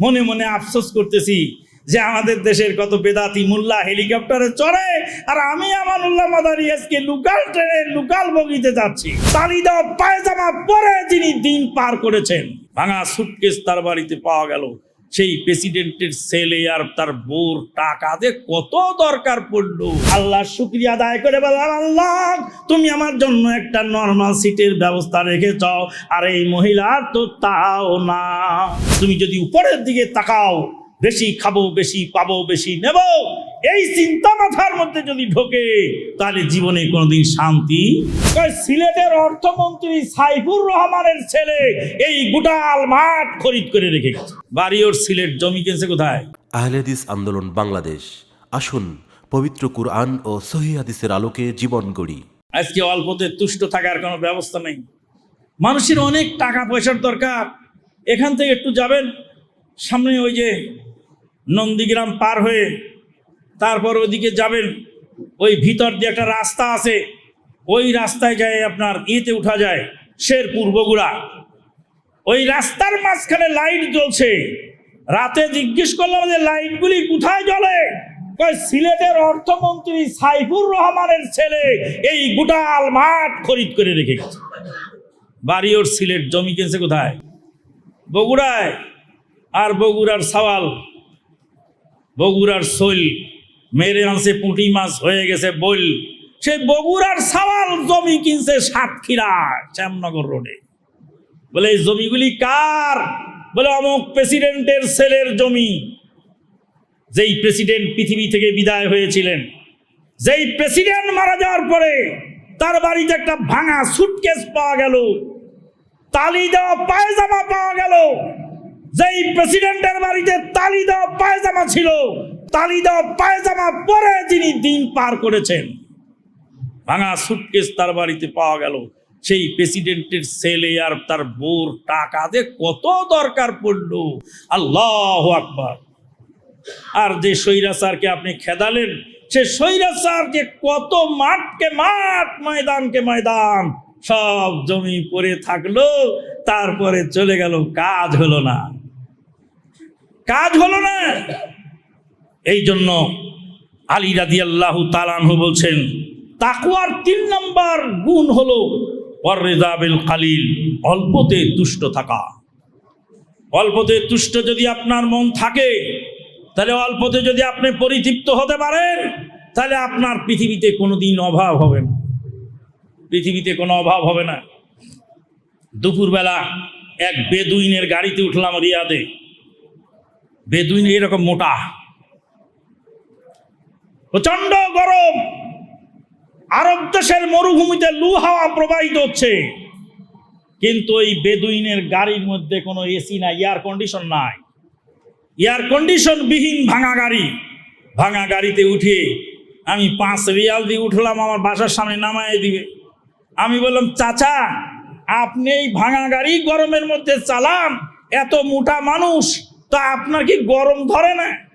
মনে মনে আফসোস করতেছি যে আমাদের দেশের কত বেদাতি মোল্লা হেলিকপ্টারে চড়ে আর আমি আমার উল্লাহ মাদারি আজকে লোকাল ট্রেনে লোকাল বগিতে যাচ্ছি। তালি তালিদা পায়জামা পরে তিনি দিন পার করেছেন, ভাঙা সুটকেস তার বাড়িতে পাওয়া গেল। সেই প্রেসিডেন্টের ছেলে আর তার বোর টাকা যে কত দরকার পড়ল। আল্লাহ শুক্রিয়া আদায় করে বললাম আল্লাহ, তুমি আমার জন্য একটা নর্মাল সিটের ব্যবস্থা রেখেছ। আর এই মহিলার তো তাও না। তুমি যদি উপরের দিকে তাকাও, বেশি খাব, বেশি পাবো, বেশি নেব এই চিন্তা মাথার মধ্যে যদি ঢোকে তাহলে জীবনে কোনোদিন শান্তি সিলেটের অর্থমন্ত্রী সাইফুর রহমানের ছেলে এই গোটাল মাঠ খরিদ করে রেখে গেছে। বাড়ি ওর সিলেট জমি কিনছে কোথায়? আহলেদিস আন্দোলন বাংলাদেশ। আসুন পবিত্র কুরআন ও সহি হাদিসের আলোকে জীবন গড়ি। আজকে অল্পতে তুষ্ট থাকার কোনো ব্যবস্থা নেই। মানুষের অনেক টাকা পয়সার দরকার। এখান থেকে একটু যাবেন। সামনে ওই যে নন্দীগ্রাম পার হয়ে তারপর ওইদিকে যাবেন, ওই ভিতর দিয়ে একটা রাস্তা আছে, ওই রাস্তায় যায় আপনার ইয়েতে উঠা যায় শেরপুর বগুড়া ওই রাস্তার মাঝখানে লাইট জ্বলছে। রাতে জিজ্ঞেস করলাম যে, লাইটগুলি কোথায় জ্বলে? সিলেটের অর্থমন্ত্রী সাইফুর রহমানের ছেলে এই গোটাল মাঠ খরিদ করে রেখে গেছে। বাড়ি ওর সিলেট, জমি কিনছে কোথায়? বগুড়ায়। আর বগুড়ার সওয়াল, বগুড়ার শৈল মেরে আনছে, পুঁটি মাছ হয়ে গেছে, বইল। সেই বগুড়ার সওয়াল জমি কিনছে সাতক্ষীরা, শ্যামনগর রোডে। বলে, এই জমিগুলি কার? বলে, অমুক প্রেসিডেন্টের ছেলের জমি। যেই প্রেসিডেন্ট পৃথিবী থেকে বিদায় হয়েছিলেন, যেই প্রেসিডেন্ট মারা যাওয়ার পরে তার বাড়িতে একটা ভাঙা সুটকেস পাওয়া গেল, তালি দেওয়া পায়জামা পাওয়া গেল, যেই প্রেসিডেন্টের বাড়িতে তালি দেওয়া পায়জামা ছিল তালি দেওয়া পায়জামা পরে যিনি দিন পার করেছেন। ভাঙা সুটকেস তার বাড়িতে পাওয়া গেল। সেই প্রেসিডেন্টের ছেলে আর তার বোর টাকা যে কত দরকার পড়ল। আল্লাহ আকবার। আর যে স্বৈরাচারকে আপনি খেদালেন, সে স্বৈরাচারকে কত মাঠকে মাঠ, ময়দানকে ময়দান, সব জমি পড়ে থাকল, তারপরে চলে গেল, কাজ হলো না। কাজ হলো না। এই জন্য আলী রাদি আল্লাহ তালানহু বলছেন তাকুয়ার তিন নম্বর গুণ হল পর্রেদাবেল কালিল, অল্পতে তুষ্ট থাকা। অল্পতে তুষ্ট যদি আপনার মন থাকে, তাহলে অল্পতে যদি আপনি পরিতৃপ্ত হতে পারেন, তাহলে আপনার পৃথিবীতে কোনো দিন অভাব হবে না। পৃথিবীতে কোনো অভাব হবে না। দুপুরবেলা এক বেদুইনের গাড়িতে উঠলাম রিয়াদে। বেদুইন এরকম মোটা। প্রচণ্ড গরম। আরব দেশের মরুভূমিতে লু হাওয়া প্রবাহিত হচ্ছে। কিন্তু ওই বেদুইনের গাড়ির মধ্যে কোনো এসি নাই, এয়ার কন্ডিশন নাই। এয়ার কন্ডিশন বিহীন ভাঙা গাড়ি। ভাঙা গাড়িতে উঠে আমি পাঁচ রিয়াল দিয়ে উঠলাম, আমার বাসার সামনে নামায় দিবে। আমি বললাম, চাচা, আপনি এই ভাঙা গাড়ি গরমের মধ্যে চালান, এত মোটা মানুষ, তা আপনার কি গরম ধরে না?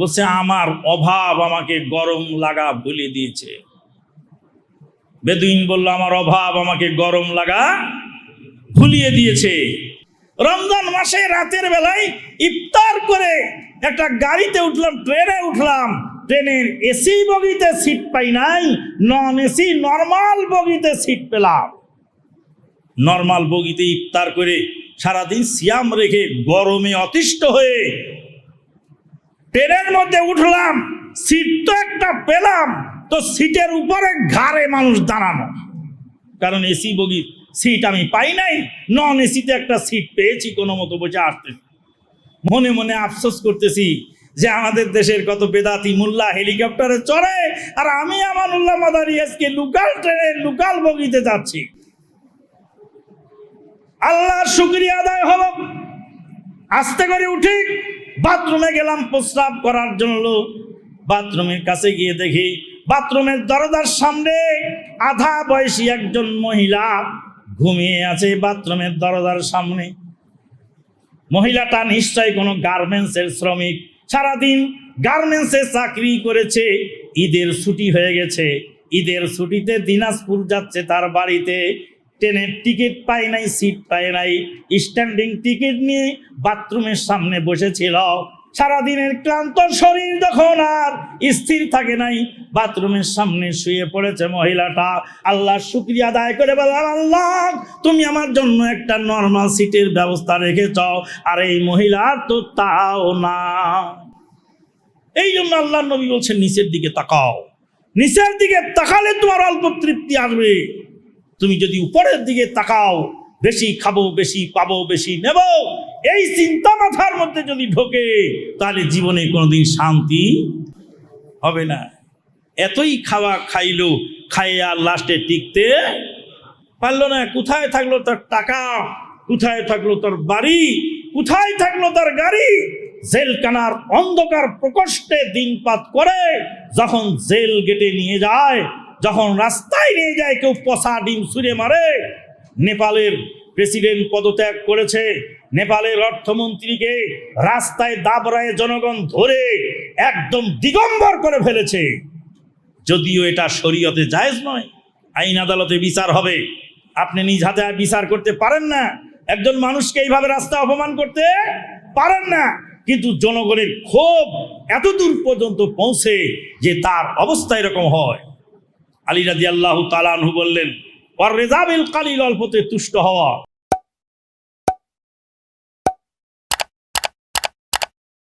বলছে, আমার অভাব আমাকে গরম লাগা ভুলে দিয়েছে। বেদুইন বলল, আমার অভাব আমাকে গরম লাগা ভুলিয়ে দিয়েছে। রমজান মাসে রাতের বেলায় ইফতার করে একটা গাড়িতে উঠলাম, ট্রেনে উঠলাম। ট্রেনের এসি বগিতে সিট পাই নাই, নন এসি, নর্মাল বগিতে সিট পেলাম। নর্মাল বগিতে ইফতার করে সারাদিন সিয়াম রেখে গরমে অতিষ্ঠ হয়ে ট্রেনের মধ্যে উঠলাম, সিট তো একটা পেলাম, তো সিটের উপরে ঘাড়ে মানুষ দাঁড়ানো। কারণ এসি বগি সিট আমি পাই নাই, নন এসিতে একটা সিট পেয়েছি কোনো মতো বসে আসতে। মনে মনে আফসোস করতেছি যে আমাদের দেশের কত বেদাতি মোল্লা হেলিকপ্টারে চড়ে আর আমি আমানুল্লাহ মাদারি আজকে লোকাল ট্রেনে লোকাল বগিতে যাচ্ছি। আল্লাহর শুক্রিয়া আদায় হলো। আস্তে করে উঠি বাথরুমে গেলাম প্রস্রাব করার জন্য। বাথরুমের কাছে গিয়ে দেখি বাথরুমের দরজার সামনে আধা বয়সী একজন মহিলা ঘুমিয়ে আছে বাথরুমের দরজার সামনে। মহিলাটা নিশ্চয়ই কোনো গার্মেন্টসের শ্রমিক। সারাদিন গার্মেন্টসে চাকরি করেছে, ঈদের ছুটি হয়ে গেছে। ঈদের ছুটিতে দিনাজপুর যাচ্ছে তার বাড়িতে। ট্রেনের টিকিট পায় নাই, সিট পায় নাই। স্ট্যান্ডিং টিকিট নিয়ে বাথরুমের সামনে বসেছিল। সারাদিনের ক্লান্ত শরীর যখন আর স্থির থাকে নাই বাথরুমের সামনে শুয়ে পড়েছে মহিলাটা। আল্লাহ শুক্রিয়া আদায় করে বললাম, আল্লাহ, তুমি আমার জন্য একটা নর্মাল সিটের ব্যবস্থা রেখেছ। আর এই মহিলার তো তাও না। এই জন্য আল্লাহ নবী বলছেন, নিচের দিকে তাকাও। নিচের দিকে তাকালে তোমার অল্প তৃপ্তি আসবে। তুমি যদি উপরের দিকে তাকাও, বেশি খাব, বেশি পাবো, বেশি নেব, এই চিন্তা মাথার মধ্যে যদি ঢোকে, তাহলে জীবনে কোনোদিন শান্তি হবে না। এতই খাওয়া খাইলো আর লাস্টে টিকতে পারল না। কোথায় থাকল তার টাকা? কোথায় থাকল তার বাড়ি? কোথায় থাকল তার গাড়ি? জেলখানার অন্ধকার প্রকোষ্ঠে দিনপাত করে, যখন জেল গেটে নিয়ে যায় যখন রাস্তায় নিয়ে যায়, কেউ পচা ডিম ছুঁড়ে মারে। নেপালের প্রেসিডেন্ট পদত্যাগ করেছে। নেপালের অর্থমন্ত্রীকে রাস্তায় দাবরায় জনগণ ধরে একদম দিগম্বর করে ফেলেছে। যদিও এটা শরীয়তে জায়েজ নয়, আইন আদালতে বিচার হবে। আপনি নিজ হাতে বিচার করতে পারেন না। একজন মানুষকে এইভাবে রাস্তা অপমান করতে পারেন না। কিন্তু জনগণের ক্ষোভ এত দূর পর্যন্ত পৌঁছে যে তার অবস্থা এরকম হয়। আলী রাজি আল্লাহ তালানহু বললেন ওর রেজাবিল কালিল অল্পতে তুষ্ট হওয়া।